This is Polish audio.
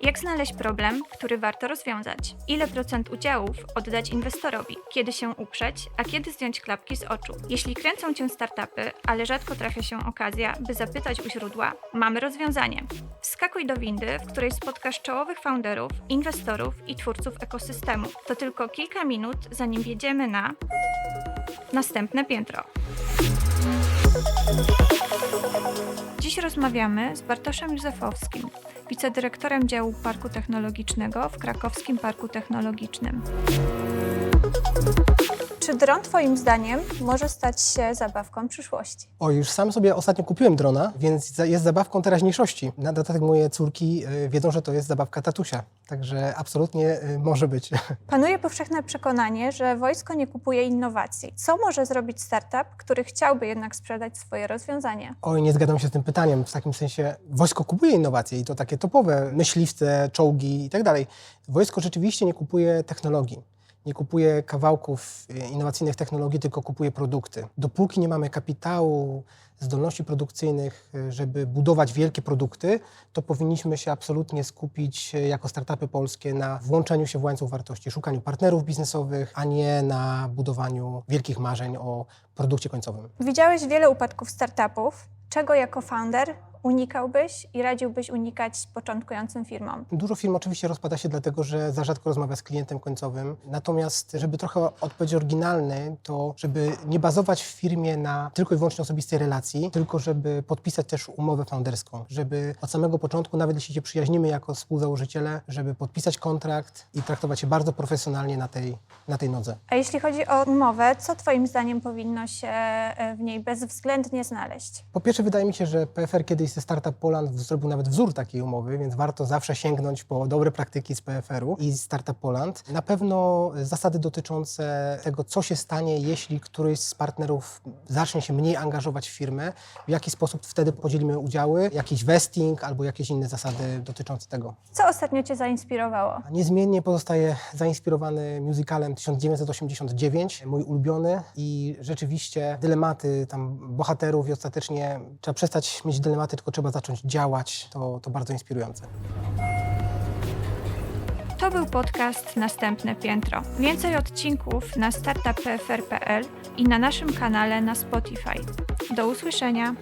Jak znaleźć problem, który warto rozwiązać? Ile procent udziałów oddać inwestorowi? Kiedy się uprzeć, a kiedy zdjąć klapki z oczu? Jeśli kręcą cię startupy, ale rzadko trafia się okazja, by zapytać u źródła, mamy rozwiązanie. Wskakuj do windy, w której spotkasz czołowych founderów, inwestorów i twórców ekosystemu. To tylko kilka minut, zanim wjedziemy na następne piętro. Rozmawiamy z Bartoszem Józefowskim, wicedyrektorem działu Parku Technologicznego w Krakowskim Parku Technologicznym. Czy dron Twoim zdaniem może stać się zabawką przyszłości? O, już sam sobie ostatnio kupiłem drona, więc jest zabawką teraźniejszości. Na dodatek moje córki y, wiedzą, że to jest zabawka tatusia, także absolutnie y, może być. Panuje powszechne przekonanie, że wojsko nie kupuje innowacji. Co może zrobić startup, który chciałby jednak sprzedać swoje rozwiązanie? Oj, nie zgadzam się z tym pytaniem. W takim sensie wojsko kupuje innowacje i to takie topowe, myśliwce, czołgi i tak dalej. Wojsko rzeczywiście nie kupuje technologii. Nie kupuje kawałków y, innowacyjnych technologii, tylko kupuje produkty. Dopóki nie mamy kapitału, zdolności produkcyjnych, y, żeby budować wielkie produkty, to powinniśmy się absolutnie skupić y, jako startupy polskie na włączeniu się w łańcuch wartości, szukaniu partnerów biznesowych, a nie na budowaniu wielkich marzeń o produkcie końcowym. Widziałeś wiele upadków startupów. Czego jako founder unikałbyś i radziłbyś unikać początkującym firmom? Dużo firm oczywiście rozpada się dlatego, że za rzadko rozmawia z klientem końcowym. Natomiast, żeby trochę odpowiedź oryginalny, to żeby nie bazować w firmie na tylko i wyłącznie osobistej relacji, tylko żeby podpisać też umowę founderską, żeby od samego początku, nawet jeśli się przyjaźnimy jako współzałożyciele, żeby podpisać kontrakt i traktować się bardzo profesjonalnie na tej, na tej nodze. A jeśli chodzi o umowę, co Twoim zdaniem powinno się e, w niej bezwzględnie znaleźć? Po pierwsze, wydaje mi się, że PFR kiedyś ze Startup Poland zrobił nawet wzór takiej umowy, więc warto zawsze sięgnąć po dobre praktyki z PFR-u i Startup Poland. Na pewno zasady dotyczące tego, co się stanie, jeśli któryś z partnerów zacznie się mniej angażować w firmę, w jaki sposób wtedy podzielimy udziały, jakiś vesting albo jakieś inne zasady dotyczące tego. Co ostatnio Cię zainspirowało? Niezmiennie pozostaje zainspirowany musicalem 1989, mój ulubiony i rzeczywiście dylematy tam bohaterów i ostatecznie trzeba przestać mieć dylematy, tylko trzeba zacząć działać. To, to bardzo inspirujące. To był podcast Następne Piętro. Więcej odcinków na startuppfr.pl i na naszym kanale na Spotify. Do usłyszenia!